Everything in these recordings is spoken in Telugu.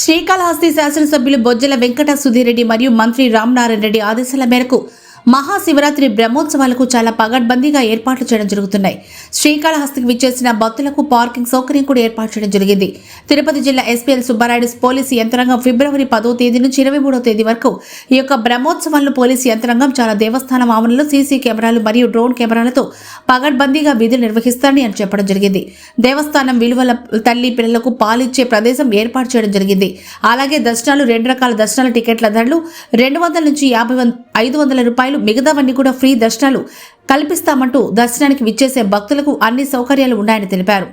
శ్రీకాళహస్తి శాసనసభ్యులు బొజ్జల వెంకట సుధీరెడ్డి మరియు మంత్రి రామనారాయణ రెడ్డి ఆదేశాల మేరకు మహాశివరాత్రి బ్రహ్మోత్సవాలకు చాలా పగడ్బందీగా ఏర్పాట్లు చేయడం జరుగుతున్నాయి. శ్రీకాళహస్తికి విచ్చేసిన భక్తులకు పార్కింగ్ సౌకర్యం కూడా ఏర్పాటు చేయడం జరిగింది. తిరుపతి జిల్లా ఎస్పీఎల్ సుబ్బారాయుడు పోలీసు యంత్రాంగం ఫిబ్రవరి పదో తేదీ నుంచి ఇరవై మూడో తేదీ వరకు ఈ యొక్క బ్రహ్మోత్సవాలను పోలీసు యంత్రాంగం చాలా దేవస్థానం ఆవరణలో సీసీ కెమెరాలు మరియు డ్రోన్ కెమెరాలతో పగడ్బందీగా విధులు నిర్వహిస్తారని అని చెప్పడం జరిగింది. దేవస్థానం విలువల తల్లి పిల్లలకు పాలిచ్చే ప్రదేశం ఏర్పాటు చేయడం జరిగింది. అలాగే దర్శనాలు రెండు రకాల దర్శనాల టికెట్ల ధరలు రెండు వందల నుంచి యాభై వం- ఐదు వందల రూపాయలు మిగతావన్నీ కూడా ఫ్రీ దర్శనాలు కల్పిస్తామంటూ దర్శనానికి విచ్చేసే భక్తులకు అన్ని సౌకర్యాలు ఉన్నాయని తెలిపారు.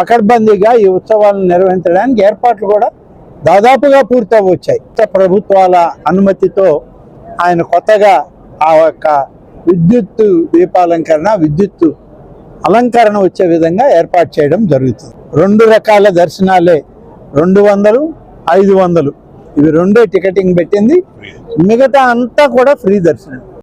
పకడ్బందీగా ఈ ఉత్సవాలను నిర్వహించడానికి ఏర్పాట్లు కూడా దాదాపుగా పూర్తవచ్చాయి. ప్రభుత్వాల అనుమతితో ఆయన కొత్తగా ఆ యొక్క విద్యుత్ దీపాలంకరణ విద్యుత్ అలంకరణ వచ్చే విధంగా ఏర్పాటు చేయడం జరుగుతుంది. రెండు రకాల దర్శనాలే రెండు వందలు ఐదు వందలు. ఇవి రెండే టికెటింగ్ పెట్టింది. మిగతా అంతా కూడా ఫ్రీ దర్శనం.